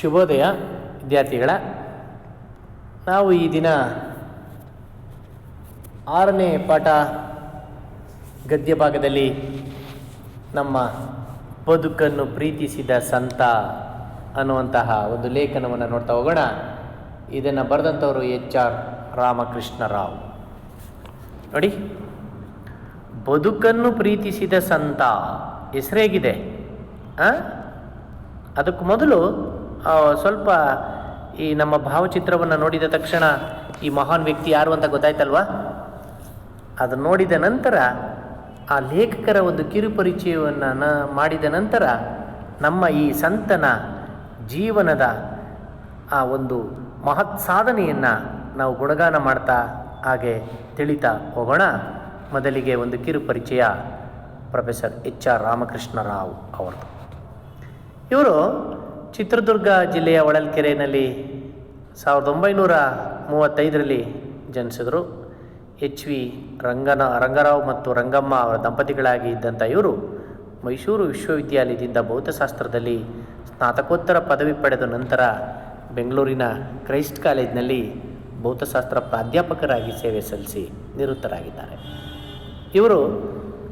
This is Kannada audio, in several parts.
ಶುಭೋದಯ, ವಿದ್ಯಾರ್ಥಿಗಳ. ನಾವು ಈ ದಿನ ಆರನೇ ಪಾಠ ಗದ್ಯ ಭಾಗದಲ್ಲಿ ನಮ್ಮ ಬದುಕನ್ನು ಪ್ರೀತಿಸಿದ ಸಂತ ಅನ್ನುವಂತಹ ಒಂದು ಲೇಖನವನ್ನು ನೋಡ್ತಾ ಹೋಗೋಣ. ಇದನ್ನು ಬರೆದಂಥವರು ಎಚ್ ಆರ್ ರಾಮಕೃಷ್ಣ ರಾವ್ ನೋಡಿ, ಬದುಕನ್ನು ಪ್ರೀತಿಸಿದ ಸಂತ ಹೆಸರೇಗಿದೆ? ಅದಕ್ಕೂ ಮೊದಲು ಸ್ವಲ್ಪ ಈ ನಮ್ಮ ಭಾವಚಿತ್ರವನ್ನು ನೋಡಿದ ತಕ್ಷಣ ಈ ಮಹಾನ್ ವ್ಯಕ್ತಿ ಯಾರು ಅಂತ ಗೊತ್ತಾಯ್ತಲ್ವಾ? ಅದು ನೋಡಿದ ನಂತರ ಆ ಲೇಖಕರ ಒಂದು ಕಿರುಪರಿಚಯವನ್ನು ನ ಮಾಡಿದ ನಂತರ ನಮ್ಮ ಈ ಸಂತನ ಜೀವನದ ಆ ಒಂದು ಮಹತ್ ಸಾಧನೆಯನ್ನು ನಾವು ಗುಣಗಾನ ಮಾಡ್ತಾ ಹಾಗೆ ತಿಳಿತಾ ಹೋಗೋಣ. ಮೊದಲಿಗೆ ಒಂದು ಕಿರುಪರಿಚಯ. Professor H R Ramakrishna Rao ಅವರು ಇವರು ಚಿತ್ರದುರ್ಗ ಜಿಲ್ಲೆಯ ಹೊಳಲ್ಕೆರೆಯಲ್ಲಿ ಸಾವಿರದ ಒಂಬೈನೂರ ಮೂವತ್ತೈದರಲ್ಲಿ ಜನಿಸಿದರು. ಎಚ್ ವಿ ರಂಗನ ರಂಗರಾವ್ ಮತ್ತು ರಂಗಮ್ಮ ಅವರ ದಂಪತಿಗಳಾಗಿ ಇದ್ದಂಥ ಇವರು ಮೈಸೂರು ವಿಶ್ವವಿದ್ಯಾಲಯದಿಂದ ಭೌತಶಾಸ್ತ್ರದಲ್ಲಿ ಸ್ನಾತಕೋತ್ತರ ಪದವಿ ಪಡೆದ ನಂತರ ಬೆಂಗಳೂರಿನ ಕ್ರೈಸ್ಟ್ ಕಾಲೇಜಿನಲ್ಲಿ ಭೌತಶಾಸ್ತ್ರ ಪ್ರಾಧ್ಯಾಪಕರಾಗಿ ಸೇವೆ ಸಲ್ಲಿಸಿ ನಿವೃತ್ತರಾಗಿದ್ದಾರೆ. ಇವರು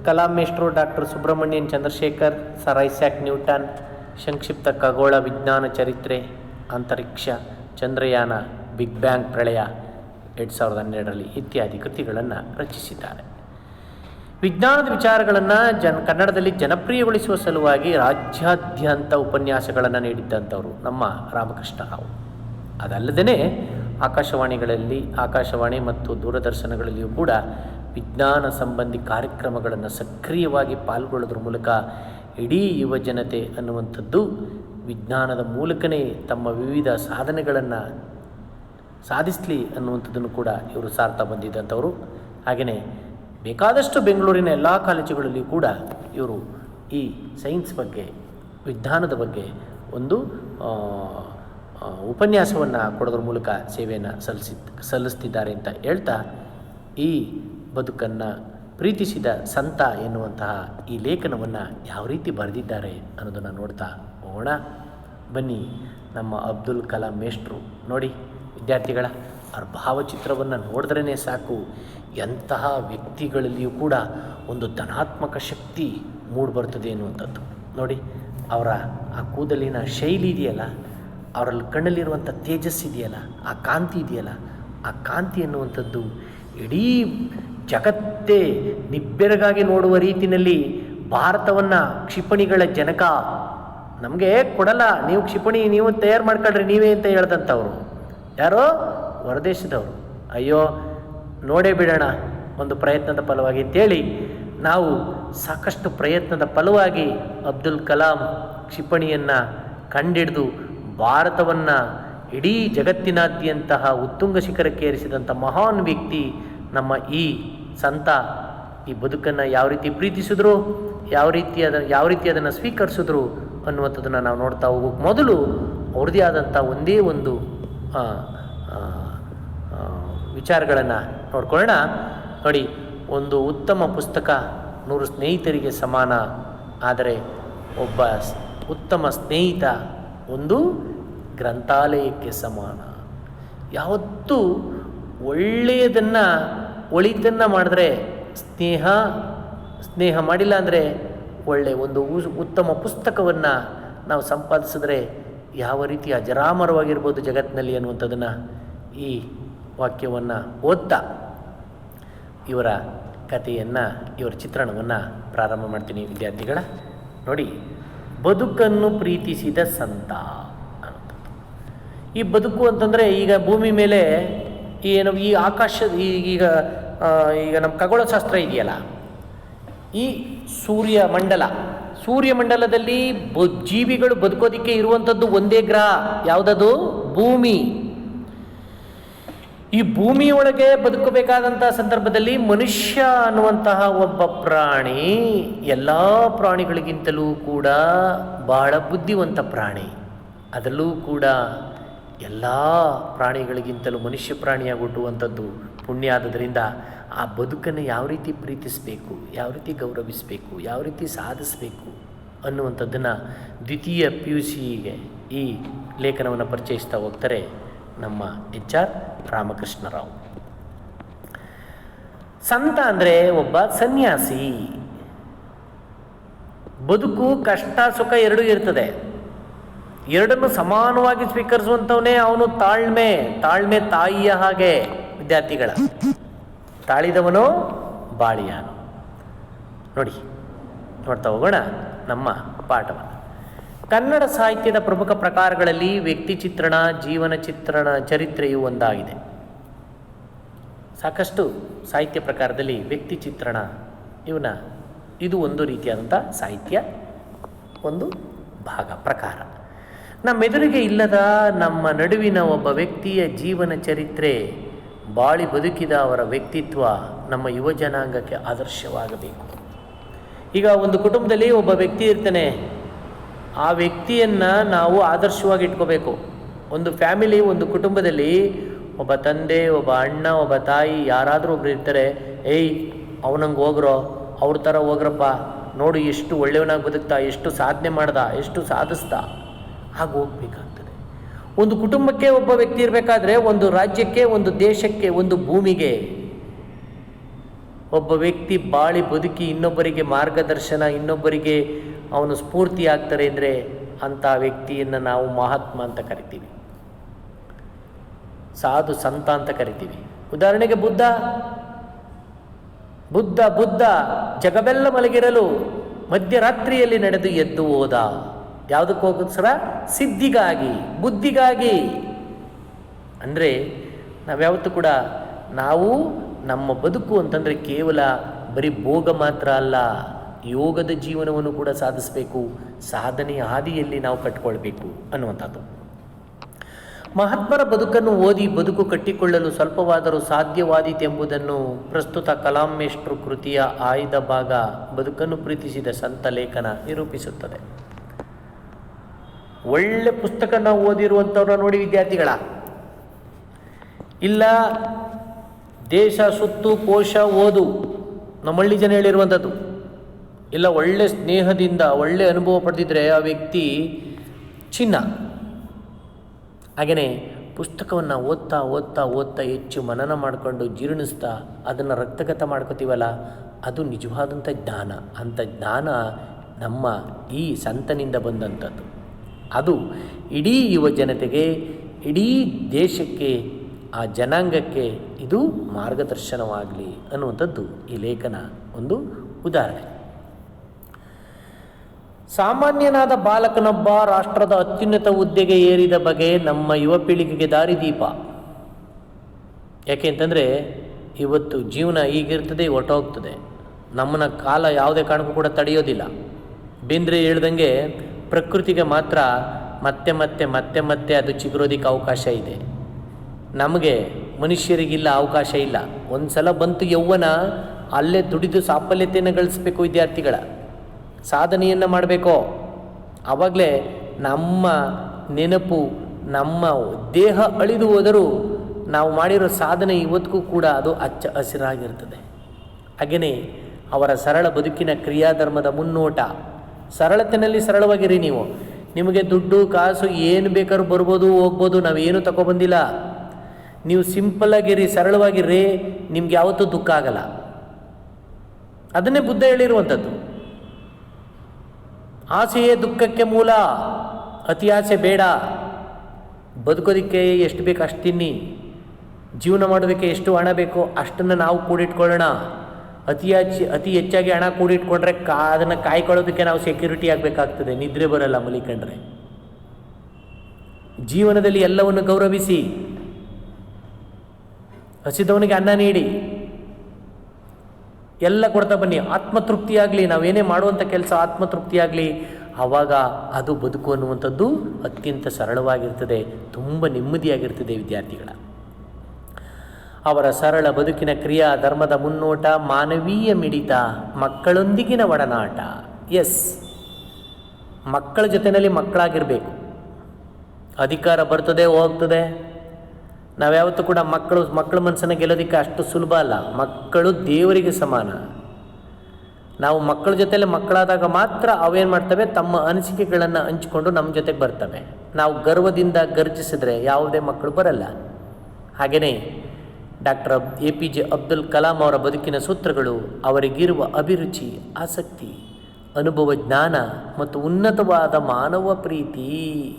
ಕಲಾ ಮೇಷ್ಟ್ರು doctor Subrahmanyan Chandrashekhar, sir Isaac Newton ಸಂಕ್ಷಿಪ್ತ ಖಗೋಳ ವಿಜ್ಞಾನ ಚರಿತ್ರೆ, ಅಂತರಿಕ್ಷ, ಚಂದ್ರಯಾನ, ಬಿಗ್ ಬ್ಯಾಂಗ್ ಪ್ರಳಯ ಎರಡು ಸಾವಿರದ ಹನ್ನೆರಡರಲ್ಲಿ ಇತ್ಯಾದಿ ಕೃತಿಗಳನ್ನು ರಚಿಸಿದ್ದಾರೆ. ವಿಜ್ಞಾನದ ವಿಚಾರಗಳನ್ನು ಜನ, ಕನ್ನಡದಲ್ಲಿ ಜನಪ್ರಿಯಗೊಳಿಸುವ ಸಲುವಾಗಿ ರಾಜ್ಯಾದ್ಯಂತ ಉಪನ್ಯಾಸಗಳನ್ನು ನೀಡಿದ್ದಂಥವರು ನಮ್ಮ ರಾಮಕೃಷ್ಣ ರಾವ್. ಅದಲ್ಲದೇ ಆಕಾಶವಾಣಿಗಳಲ್ಲಿ, ಆಕಾಶವಾಣಿ ಮತ್ತು ದೂರದರ್ಶನಗಳಲ್ಲಿಯೂ ಕೂಡ ವಿಜ್ಞಾನ ಸಂಬಂಧಿ ಕಾರ್ಯಕ್ರಮಗಳನ್ನು ಸಕ್ರಿಯವಾಗಿ ಪಾಲ್ಗೊಳ್ಳೋದ್ರ ಮೂಲಕ ಇಡೀ ಯುವ ಜನತೆ ಅನ್ನುವಂಥದ್ದು ವಿಜ್ಞಾನದ ಮೂಲಕನೇ ತಮ್ಮ ವಿವಿಧ ಸಾಧನೆಗಳನ್ನು ಸಾಧಿಸಲಿ ಅನ್ನುವಂಥದ್ದನ್ನು ಕೂಡ ಇವರು ಸಾರ್ತಾ ಬಂದಿದ್ದಂಥವರು. ಹಾಗೆಯೇ ಬೇಕಾದಷ್ಟು ಬೆಂಗಳೂರಿನ ಎಲ್ಲ ಕಾಲೇಜುಗಳಲ್ಲಿ ಕೂಡ ಇವರು ಈ ಸೈನ್ಸ್ ಬಗ್ಗೆ, ವಿಜ್ಞಾನದ ಬಗ್ಗೆ ಒಂದು ಉಪನ್ಯಾಸವನ್ನು ಕೊಡೋದ್ರ ಮೂಲಕ ಸೇವೆಯನ್ನು ಸಲ್ಲಿಸಿ ಸಲ್ಲಿಸ್ತಿದ್ದಾರೆ ಅಂತ ಹೇಳ್ತಾ ಈ ಬದುಕನ್ನು ಪ್ರೀತಿಸಿದ ಸಂತ ಎನ್ನುವಂತಹ ಈ ಲೇಖನವನ್ನು ಯಾವ ರೀತಿ ಬರೆದಿದ್ದಾರೆ ಅನ್ನೋದನ್ನು ನೋಡ್ತಾ ಹೋಗೋಣ. ಬನ್ನಿ ನಮ್ಮ ಅಬ್ದುಲ್ ಕಲಾಂ ಮೇಷ್ಟ್ರು. ನೋಡಿ ವಿದ್ಯಾರ್ಥಿಗಳ ಅವ್ರ ಭಾವಚಿತ್ರವನ್ನು ನೋಡಿದ್ರೇ ಸಾಕು. ಎಂತಹ ವ್ಯಕ್ತಿಗಳಲ್ಲಿಯೂ ಕೂಡ ಒಂದು ಧನಾತ್ಮಕ ಶಕ್ತಿ ಮೂಡಿಬರ್ತದೆ ಎನ್ನುವಂಥದ್ದು. ನೋಡಿ ಅವರ ಆ ಕೂದಲಿನ ಶೈಲಿ ಇದೆಯಲ್ಲ, ಅವರಲ್ಲಿ ಕಣ್ಣಲ್ಲಿರುವಂಥ ತೇಜಸ್ ಇದೆಯಲ್ಲ, ಆ ಕಾಂತಿ ಇದೆಯಲ್ಲ, ಆ ಕಾಂತಿ ಎನ್ನುವಂಥದ್ದು ಇಡೀ ಜಗತ್ತೇ ನಿಬ್ಬೆರಗಾಗಿ ನೋಡುವ ರೀತಿಯಲ್ಲಿ ಭಾರತವನ್ನು ಕ್ಷಿಪಣಿಗಳ ಜನಕ ನಮಗೆ ಕೊಡಲ್ಲ. ನೀವು ಕ್ಷಿಪಣಿ ನೀವು ತಯಾರು ಮಾಡ್ಕೊಳ್ರಿ, ನೀವೇ ಅಂತ ಹೇಳ್ದಂಥವ್ರು. ಯಾರೋ? ಹೊರದೇಶದವರು. ಅಯ್ಯೋ, ನೋಡೇ ಬಿಡೋಣ ಒಂದು ಪ್ರಯತ್ನದ ಫಲವಾಗಿ ಅಂತೇಳಿ ನಾವು ಸಾಕಷ್ಟು ಪ್ರಯತ್ನದ ಫಲವಾಗಿ ಅಬ್ದುಲ್ ಕಲಾಂ ಕ್ಷಿಪಣಿಯನ್ನು ಕಂಡಿಡಿದು ಭಾರತವನ್ನು ಇಡೀ ಜಗತ್ತಿನಾದ್ಯಂತಹ ಉತ್ತುಂಗ ಶಿಖರಕ್ಕೆ ಏರಿಸಿದಂಥ ಮಹಾನ್ ವ್ಯಕ್ತಿ ನಮ್ಮ ಈ ಸಂತ ಈ ಬದುಕನ್ನು ಯಾವ ರೀತಿ ಪ್ರೀತಿಸಿದ್ರು, ಯಾವ ರೀತಿ ಅದ ಯಾವ ರೀತಿ ಅದನ್ನು ಸ್ವೀಕರಿಸಿದ್ರು ಅನ್ನುವಂಥದ್ದನ್ನು ನಾವು ನೋಡ್ತಾ ಹೋಗೋಕೆ ಮೊದಲು ಅವ್ರದ್ದೇ ಆದಂಥ ಒಂದೇ ಒಂದು ವಿಚಾರಗಳನ್ನು ನೋಡ್ಕೊಳ್ಳೋಣ. ನೋಡಿ, ಒಂದು ಉತ್ತಮ ಪುಸ್ತಕ ನೂರು ಸ್ನೇಹಿತರಿಗೆ ಸಮಾನ, ಆದರೆ ಒಬ್ಬ ಉತ್ತಮ ಸ್ನೇಹಿತ ಒಂದು ಗ್ರಂಥಾಲಯಕ್ಕೆ ಸಮಾನ. ಯಾವತ್ತೂ ಒಳ್ಳೆಯದನ್ನು, ಒಳಿತನ್ನು ಮಾಡಿದ್ರೆ ಸ್ನೇಹ ಸ್ನೇಹ ಮಾಡಿಲ್ಲ ಅಂದರೆ ಒಳ್ಳೆಯ ಒಂದು ಉತ್ತಮ ಪುಸ್ತಕವನ್ನು ನಾವು ಸಂಪಾದಿಸಿದ್ರೆ ಯಾವ ರೀತಿ ಅಜರಾಮರವಾಗಿರ್ಬೋದು ಜಗತ್ತಿನಲ್ಲಿ ಅನ್ನುವಂಥದ್ದನ್ನು ಈ ವಾಕ್ಯವನ್ನು ಓದ್ತಾ ಇವರ ಕಥೆಯನ್ನು, ಇವರ ಚಿತ್ರಣವನ್ನು ಪ್ರಾರಂಭ ಮಾಡ್ತೀನಿ ವಿದ್ಯಾರ್ಥಿಗಳ. ನೋಡಿ, ಬದುಕನ್ನು ಪ್ರೀತಿಸಿದ ಸಂತ ಅನ್ನೋದು ಈ ಬದುಕು ಅಂತಂದರೆ ಈಗ ಭೂಮಿ ಮೇಲೆ ಏನು, ಈ ಆಕಾಶ ಈಗ ಈಗ ನಮ್ಮ ಖಗೋಳಶಾಸ್ತ್ರ ಇದೆಯಲ್ಲ? ಈ ಸೂರ್ಯ ಮಂಡಲ. ಸೂರ್ಯಮಂಡಲದಲ್ಲಿ ಬ, ಜೀವಿಗಳು ಬದುಕೋದಿಕ್ಕೆ ಇರುವಂಥದ್ದು ಒಂದೇ ಗ್ರಹ. ಯಾವುದದು? ಭೂಮಿ. ಈ ಭೂಮಿಯೊಳಗೆ ಬದುಕಬೇಕಾದಂತಹ ಸಂದರ್ಭದಲ್ಲಿ ಮನುಷ್ಯ ಅನ್ನುವಂತಹ ಒಬ್ಬ ಪ್ರಾಣಿ ಎಲ್ಲ ಪ್ರಾಣಿಗಳಿಗಿಂತಲೂ ಕೂಡ ಬಹಳ ಬುದ್ಧಿವಂತ ಪ್ರಾಣಿ. ಅದರಲ್ಲೂ ಕೂಡ ಎಲ್ಲ ಪ್ರಾಣಿಗಳಿಗಿಂತಲೂ ಮನುಷ್ಯ ಪ್ರಾಣಿಯಾಗಿ ಹುಟ್ಟುವಂಥದ್ದು ಪುಣ್ಯ ಆದ್ದರಿಂದ ಆ ಬದುಕನ್ನು ಯಾವ ರೀತಿ ಪ್ರೀತಿಸಬೇಕು, ಯಾವ ರೀತಿ ಗೌರವಿಸಬೇಕು, ಯಾವ ರೀತಿ ಸಾಧಿಸಬೇಕು ಅನ್ನುವಂಥದ್ದನ್ನು ದ್ವಿತೀಯ ಪಿ ಯು ಸಿಗೆ ಈ ಲೇಖನವನ್ನು ಪರಿಚಯಿಸ್ತಾ ಹೋಗ್ತಾರೆ ನಮ್ಮ ಎಚ್ ಆರ್ ರಾಮಕೃಷ್ಣರಾವ್. ಸಂತ ಅಂದರೆ ಒಬ್ಬ ಸನ್ಯಾಸಿ. ಬದುಕು, ಕಷ್ಟ, ಸುಖ ಎರಡೂ ಇರ್ತದೆ. ಎರಡನ್ನು ಸಮಾನವಾಗಿ ಸ್ವೀಕರಿಸುವಂಥವನೇ ಅವನು ತಾಳ್ಮೆ ತಾಳ್ಮೆ ತಾಯಿಯ ಹಾಗೆ. ವಿದ್ಯಾರ್ಥಿಗಳ. ತಾಳಿದವನು ಬಾಳಿಯಾನು. ನೋಡಿ, ನೋಡ್ತಾ ಹೋಗೋಣ ನಮ್ಮ ಪಾಠವನ್ನು. ಕನ್ನಡ ಸಾಹಿತ್ಯದ ಪ್ರಮುಖ ಪ್ರಕಾರಗಳಲ್ಲಿ ವ್ಯಕ್ತಿ ಚಿತ್ರಣ, ಜೀವನ ಚಿತ್ರಣ ಚರಿತ್ರೆಯು ಒಂದಾಗಿದೆ. ಸಾಕಷ್ಟು ಸಾಹಿತ್ಯ ಪ್ರಕಾರದಲ್ಲಿ ವ್ಯಕ್ತಿ ಚಿತ್ರಣ ಇವನ ಇದು ಒಂದು ರೀತಿಯಾದಂಥ ಸಾಹಿತ್ಯ ಒಂದು ಭಾಗ, ಪ್ರಕಾರ. ನಮ್ಮೆದುರಿಗೆ ಇಲ್ಲದ ನಮ್ಮ ನಡುವಿನ ಒಬ್ಬ ವ್ಯಕ್ತಿಯ ಜೀವನ ಚರಿತ್ರೆ ಬಾಳಿ ಬದುಕಿದ ಅವರ ವ್ಯಕ್ತಿತ್ವ ನಮ್ಮ ಯುವ ಜನಾಂಗಕ್ಕೆ ಆದರ್ಶವಾಗಬೇಕು. ಈಗ ಒಂದು ಕುಟುಂಬದಲ್ಲಿ ಒಬ್ಬ ವ್ಯಕ್ತಿ ಇರ್ತಾನೆ, ಆ ವ್ಯಕ್ತಿಯನ್ನು ನಾವು ಆದರ್ಶವಾಗಿ ಇಟ್ಕೋಬೇಕು. ಒಂದು ಫ್ಯಾಮಿಲಿ, ಒಂದು ಕುಟುಂಬದಲ್ಲಿ ಒಬ್ಬ ತಂದೆ, ಒಬ್ಬ ಅಣ್ಣ, ಒಬ್ಬ ತಾಯಿ, ಯಾರಾದರೂ ಒಬ್ರು ಇರ್ತಾರೆ, ಏಯ್, ಅವನಂಗೆ ಹೋಗ್ರೋ, ಅವ್ರ ಥರ ಹೋಗ್ರಪ್ಪ, ನೋಡು ಎಷ್ಟು ಒಳ್ಳೆಯವನಾಗಿ ಬದುಕ್ತಾ, ಎಷ್ಟು ಸಾಧನೆ ಮಾಡ್ದ, ಎಷ್ಟು ಸಾಧಿಸ್ದ ಹಾಗೆ ಹೋಗ್ಬೇಕಾಗ್ತದೆ. ಒಂದು ಕುಟುಂಬಕ್ಕೆ ಒಬ್ಬ ವ್ಯಕ್ತಿ ಇರಬೇಕಾದ್ರೆ ಒಂದು ರಾಜ್ಯಕ್ಕೆ, ಒಂದು ದೇಶಕ್ಕೆ, ಒಂದು ಭೂಮಿಗೆ. ಒಬ್ಬ ವ್ಯಕ್ತಿ ಬಾಳಿ ಬದುಕಿ ಇನ್ನೊಬ್ಬರಿಗೆ ಮಾರ್ಗದರ್ಶನ, ಇನ್ನೊಬ್ಬರಿಗೆ ಅವನು ಸ್ಫೂರ್ತಿ ಆಗ್ತಾರೆ ಅಂದರೆ ಅಂಥ ವ್ಯಕ್ತಿಯನ್ನು ನಾವು ಮಹಾತ್ಮ ಅಂತ ಕರಿತೀವಿ. ಸಾಧು ಸಂತ ಅಂತ ಕರಿತೀವಿ. ಉದಾಹರಣೆಗೆ ಬುದ್ಧ. ಬುದ್ಧ ಬುದ್ಧ, ಜಗವೆಲ್ಲ ಮಲಗಿರಲು ಮಧ್ಯರಾತ್ರಿಯಲ್ಲಿ ನಡೆದು ಎದ್ದು ಹೋದ. ಯಾವುದಕ್ಕೋಸ್ಕರ ಸಿದ್ಧಿಗಾಗಿ, ಬುದ್ಧಿಗಾಗಿ. ಅಂದರೆ ನಾವ್ಯಾವತ್ತೂ ಕೂಡ ನಾವು ನಮ್ಮ ಬದುಕು ಅಂತಂದರೆ ಕೇವಲ ಬರೀ ಭೋಗ ಮಾತ್ರ ಅಲ್ಲ, ಯೋಗದ ಜೀವನವನ್ನು ಕೂಡ ಸಾಧಿಸಬೇಕು, ಸಾಧನೆಯ ಹಾದಿಯಲ್ಲಿ ನಾವು ಕಟ್ಟಿಕೊಳ್ಬೇಕು ಅನ್ನುವಂಥದ್ದು. ಮಹಾತ್ಮರ ಬದುಕನ್ನು ಓದಿ ಬದುಕು ಕಟ್ಟಿಕೊಳ್ಳಲು ಸ್ವಲ್ಪವಾದರೂ ಸಾಧ್ಯವಾದೀತೆಂಬುದನ್ನು ಪ್ರಸ್ತುತ ಕಲಾಮೇಷ್ಟ್ರು ಕೃತಿಯ ಆಯ್ದ ಭಾಗ ಬದುಕನ್ನು ಪ್ರೀತಿಸಿದ ಸಂತ ಲೇಖನ ನಿರೂಪಿಸುತ್ತದೆ. ಒಳ್ಳೆ ಪುಸ್ತಕನ ಓದಿರುವಂಥವ್ರನ್ನ ನೋಡಿ ವಿದ್ಯಾರ್ಥಿಗಳ. ಇಲ್ಲ, ದೇಶ ಸುತ್ತು ಕೋಶ ಓದು. ನಮ್ಮಳ್ಳಿ ಜನ ಹೇಳಿರುವಂಥದ್ದು ಇಲ್ಲ, ಒಳ್ಳೆ ಸ್ನೇಹದಿಂದ, ಒಳ್ಳೆ ಅನುಭವ ಪಡೆದಿದ್ರೆ ಆ ವ್ಯಕ್ತಿ ಚಿನ್ನ. ಹಾಗೆಯೇ ಪುಸ್ತಕವನ್ನು ಓದ್ತಾ ಓದ್ತಾ ಓದ್ತಾ ಹೆಚ್ಚು ಮನನ ಮಾಡಿಕೊಂಡು ಜೀರ್ಣಿಸ್ತಾ ಅದನ್ನು ರಕ್ತಗತ ಮಾಡ್ಕೋತೀವಲ್ಲ, ಅದು ನಿಜವಾದಂಥ ಜ್ಞಾನ. ಅಂಥ ಜ್ಞಾನ ನಮ್ಮ ಈ ಸಂತನಿಂದ ಬಂದಂಥದ್ದು ಅದು ಇಡೀ ಯುವ ಜನತೆಗೆ, ಇಡೀ ದೇಶಕ್ಕೆ, ಆ ಜನಾಂಗಕ್ಕೆ ಇದು ಮಾರ್ಗದರ್ಶನವಾಗಲಿ ಅನ್ನುವಂಥದ್ದು ಈ ಲೇಖನ ಒಂದು ಉದಾಹರಣೆ. ಸಾಮಾನ್ಯನಾದ ಬಾಲಕನೊಬ್ಬ ರಾಷ್ಟ್ರದ ಅತ್ಯುನ್ನತ ಹುದ್ದೆಗೆ ಏರಿದ ಬಗೆ ನಮ್ಮ ಯುವ ಪೀಳಿಗೆಗೆ ದಾರಿದೀಪ. ಯಾಕೆ ಅಂತಂದರೆ, ಇವತ್ತು ಜೀವನ ಈಗಿರ್ತದೆ ಹೊಟ್ಟೋಗ್ತದೆ ನಮ್ಮನ್ನ ಕಾಲ ಯಾವುದೇ ಕಾರಣಕ್ಕೂ ಕೂಡ ತಡೆಯೋದಿಲ್ಲ. ಬೇಂದ್ರೆ ಹೇಳ್ದಂಗೆ ಪ್ರಕೃತಿಗೆ ಮಾತ್ರ ಮತ್ತೆ ಮತ್ತೆ ಮತ್ತೆ ಮತ್ತೆ ಅದು ಚಿಗುರೋದಿಕ್ಕೆ ಅವಕಾಶ ಇದೆ. ನಮಗೆ ಮನುಷ್ಯರಿಗಿಲ್ಲ ಅವಕಾಶ ಇಲ್ಲ. ಒಂದು ಸಲ ಬಂತು ಯೌವನ ಅಲ್ಲೇ ದುಡಿದು ಸಾಫಲ್ಯತೆಯನ್ನು ಗಳಿಸ್ಬೇಕು ವಿದ್ಯಾರ್ಥಿಗಳ. ಸಾಧನೆಯನ್ನು ಮಾಡಬೇಕು? ಆವಾಗಲೇ ನಮ್ಮ ನೆನಪು, ನಮ್ಮ ದೇಹ ಅಳಿದು ಹೋದರೂ ನಾವು ಮಾಡಿರೋ ಸಾಧನೆ ಇವತ್ತಿಗೂ ಕೂಡ ಅದು ಹಚ್ಚ ಹಸಿರಾಗಿರ್ತದೆ. ಹಾಗೆಯೇ ಅವರ ಸರಳ ಬದುಕಿನ ಕ್ರಿಯಾಧರ್ಮದ ಮುನ್ನೋಟ ಸರಳತೆಯಲ್ಲಿ ಸರಳವಾಗಿರಿ ನೀವು. ನಿಮಗೆ ದುಡ್ಡು, ಕಾಸು ಏನು ಬೇಕಾದ್ರೂ ಬರ್ಬೋದು, ಹೋಗ್ಬೋದು, ನಾವೇನು ತಗೊಬಂದಿಲ್ಲ ನೀವು ಸಿಂಪಲ್ಲಾಗಿರಿ ಸರಳವಾಗಿರ್ರಿ, ನಿಮ್ಗೆ ಯಾವತ್ತೂ ದುಃಖ ಆಗಲ್ಲ. ಅದನ್ನೇ ಬುದ್ಧ ಹೇಳಿರುವಂಥದ್ದು. ಆಸೆಯೇ ದುಃಖಕ್ಕೆ ಮೂಲ, ಅತಿ ಆಸೆ ಬೇಡ. ಬದುಕೋದಕ್ಕೆ ಎಷ್ಟು ಬೇಕು ಅಷ್ಟು ತಿನ್ನಿ. ಜೀವನ ಮಾಡೋದಕ್ಕೆ ಎಷ್ಟು ಹಣ ಬೇಕೋ ಅಷ್ಟನ್ನು ನಾವು ಕೂಡಿಟ್ಕೊಳ್ಳೋಣ. ಅತಿ ಹೆಚ್ಚು, ಅತಿ ಹೆಚ್ಚಾಗಿ ಹಣ ಕೂಡಿಟ್ಕೊಂಡ್ರೆ ಕಾ, ಅದನ್ನು ಕಾಯ್ಕೊಳ್ಳೋದಕ್ಕೆ ನಾವು ಸೆಕ್ಯೂರಿಟಿ ಆಗಬೇಕಾಗ್ತದೆ. ನಿದ್ರೆ ಬರಲ್ಲ ಮಲಿಕಂಡ್ರೆ. ಜೀವನದಲ್ಲಿ ಎಲ್ಲವನ್ನು ಗೌರವಿಸಿ, ಹಸಿದವನಿಗೆ ಅನ್ನ ನೀಡಿ, ಎಲ್ಲ ಕೊಡ್ತಾ ಬನ್ನಿ. ಆತ್ಮತೃಪ್ತಿಯಾಗಲಿ, ನಾವೇನೇ ಮಾಡುವಂಥ ಕೆಲಸ ಆತ್ಮತೃಪ್ತಿಯಾಗಲಿ, ಆವಾಗ ಅದು ಬದುಕು ಅನ್ನುವಂಥದ್ದು ಅತ್ಯಂತ ಸರಳವಾಗಿರ್ತದೆ. ತುಂಬ ನೆಮ್ಮದಿಯಾಗಿರ್ತದೆ ವಿದ್ಯಾರ್ಥಿಗಳ. ಅವರ ಸರಳ ಬದುಕಿನ ಕ್ರಿಯಾ ಧರ್ಮದ ಮುನ್ನೋಟ ಮಾನವೀಯ ಮಿಡಿತ ಮಕ್ಕಳೊಂದಿಗಿನ ಒಡನಾಟ. ಎಸ್. ಮಕ್ಕಳ ಜೊತೆಯಲ್ಲಿ ಮಕ್ಕಳಾಗಿರಬೇಕು. ಅಧಿಕಾರ ಬರ್ತದೆ, ಹೋಗ್ತದೆ. ನಾವ್ಯಾವತ್ತೂ ಕೂಡ ಮಕ್ಕಳು, ಮಕ್ಕಳ ಮನಸ್ಸನ್ನು ಗೆಲ್ಲೋದಕ್ಕೆ ಅಷ್ಟು ಸುಲಭ ಅಲ್ಲ. ಮಕ್ಕಳು ದೇವರಿಗೆ ಸಮಾನ. ನಾವು ಮಕ್ಕಳ ಜೊತೆಯಲ್ಲಿ ಮಕ್ಕಳಾದಾಗ ಮಾತ್ರ ಅವೇನು ಮಾಡ್ತವೆ? ತಮ್ಮ ಅನಿಸಿಕೆಗಳನ್ನು ಹಂಚಿಕೊಂಡು ನಮ್ಮ ಜೊತೆಗೆ ಬರ್ತವೆ. ನಾವು ಗರ್ವದಿಂದ ಗರ್ಜಿಸಿದ್ರೆ ಯಾವುದೇ ಮಕ್ಕಳು ಬರಲ್ಲ. ಹಾಗೆಯೇ doctor A P J Abdul Kalam ಅವರ ಬದುಕಿನ ಸೂತ್ರಗಳು, ಅವರಿಗಿರುವ ಅಭಿರುಚಿ, ಆಸಕ್ತಿ, ಅನುಭವ ಜ್ಞಾನ ಮತ್ತು ಉನ್ನತವಾದ ಮಾನವ ಪ್ರೀತಿ.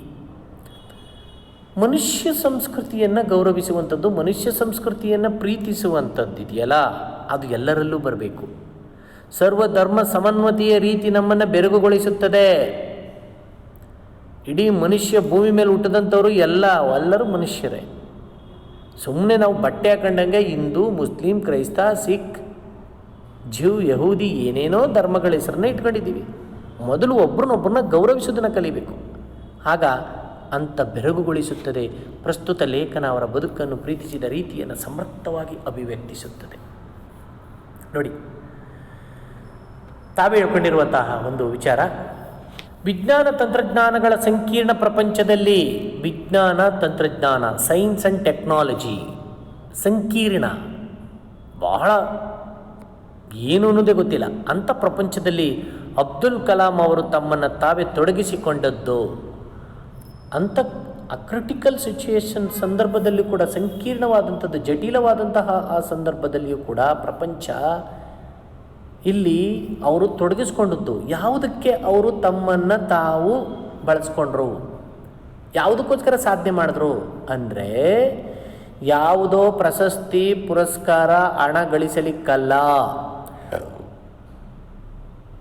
ಮನುಷ್ಯ ಸಂಸ್ಕೃತಿಯನ್ನು ಗೌರವಿಸುವಂಥದ್ದು, ಮನುಷ್ಯ ಸಂಸ್ಕೃತಿಯನ್ನು ಪ್ರೀತಿಸುವಂಥದ್ದು ಇದೆಯಲ್ಲ? ಅದು ಎಲ್ಲರಲ್ಲೂ ಬರಬೇಕು. ಸರ್ವಧರ್ಮ ಸಮನ್ವತೆಯ ರೀತಿ ನಮ್ಮನ್ನು ಬೆರಗುಗೊಳಿಸುತ್ತದೆ. ಇಡೀ ಮನುಷ್ಯ ಭೂಮಿ ಮೇಲೆ ಹುಟ್ಟದಂಥವರು ಎಲ್ಲ, ಎಲ್ಲರೂ ಮನುಷ್ಯರೇ. ಸುಮ್ಮನೆ ನಾವು ಬಟ್ಟೆ ಹಾಕೊಂಡಂಗೆ ಹಿಂದೂ, ಮುಸ್ಲಿಂ, ಕ್ರೈಸ್ತ, ಸಿಖ್, ಜೀವ್, ಯಹೂದಿ ಏನೇನೋ ಧರ್ಮಗಳ ಹೆಸರನ್ನ ಇಟ್ಕೊಂಡಿದ್ದೀವಿ. ಮೊದಲು ಒಬ್ರನ್ನೊಬ್ಬರನ್ನ ಗೌರವಿಸೋದನ್ನು ಕಲಿಬೇಕು. ಆಗ ಅಂತ ಬೆರಗುಗೊಳಿಸುತ್ತದೆ. ಪ್ರಸ್ತುತ ಲೇಖನ ಅವರ ಬದುಕನ್ನು ಪ್ರೀತಿಸಿದ ರೀತಿಯನ್ನು ಸಮರ್ಥವಾಗಿ ಅಭಿವ್ಯಕ್ತಿಸುತ್ತದೆ. ನೋಡಿ, ತಾವೇ ಹೇಳ್ಕೊಂಡಿರುವಂತಹ ಒಂದು ವಿಚಾರ ವಿಜ್ಞಾನ ತಂತ್ರಜ್ಞಾನಗಳ ಸಂಕೀರ್ಣ ಪ್ರಪಂಚದಲ್ಲಿ ವಿಜ್ಞಾನ ತಂತ್ರಜ್ಞಾನ, ಸೈನ್ಸ್ ಆ್ಯಂಡ್ ಟೆಕ್ನಾಲಜಿ ಸಂಕೀರ್ಣ. ಬಹಳ ಏನು ಅನ್ನೋದೇ ಗೊತ್ತಿಲ್ಲ. ಅಂಥ ಪ್ರಪಂಚದಲ್ಲಿ ಅಬ್ದುಲ್ ಕಲಾಂ ಅವರು ತಮ್ಮನ್ನು ತಾವೇ ತೊಡಗಿಸಿಕೊಂಡದ್ದು. ಅಂಥ ಆ ಕ್ರಿಟಿಕಲ್ ಸಿಚುಯೇಷನ್ ಸಂದರ್ಭದಲ್ಲಿ ಕೂಡ, ಸಂಕೀರ್ಣವಾದಂಥದ್ದು, ಜಟಿಲವಾದಂತಹ ಆ ಸಂದರ್ಭದಲ್ಲಿಯೂ ಕೂಡ ಪ್ರಪಂಚ ಇಲ್ಲಿ ಅವರು ತೊಡಗಿಸ್ಕೊಂಡದ್ದು. ಯಾವುದಕ್ಕೆ ಅವರು ತಮ್ಮನ್ನು ತಾವು ಬಳಸ್ಕೊಂಡ್ರು? ಯಾವುದಕ್ಕೋಸ್ಕರ ಸಾಧನೆ ಮಾಡಿದ್ರು? ಅಂದರೆ ಯಾವುದೋ ಪ್ರಶಸ್ತಿ, ಪುರಸ್ಕಾರ ಹಣ ಗಳಿಸಲಿಕ್ಕಲ್ಲ.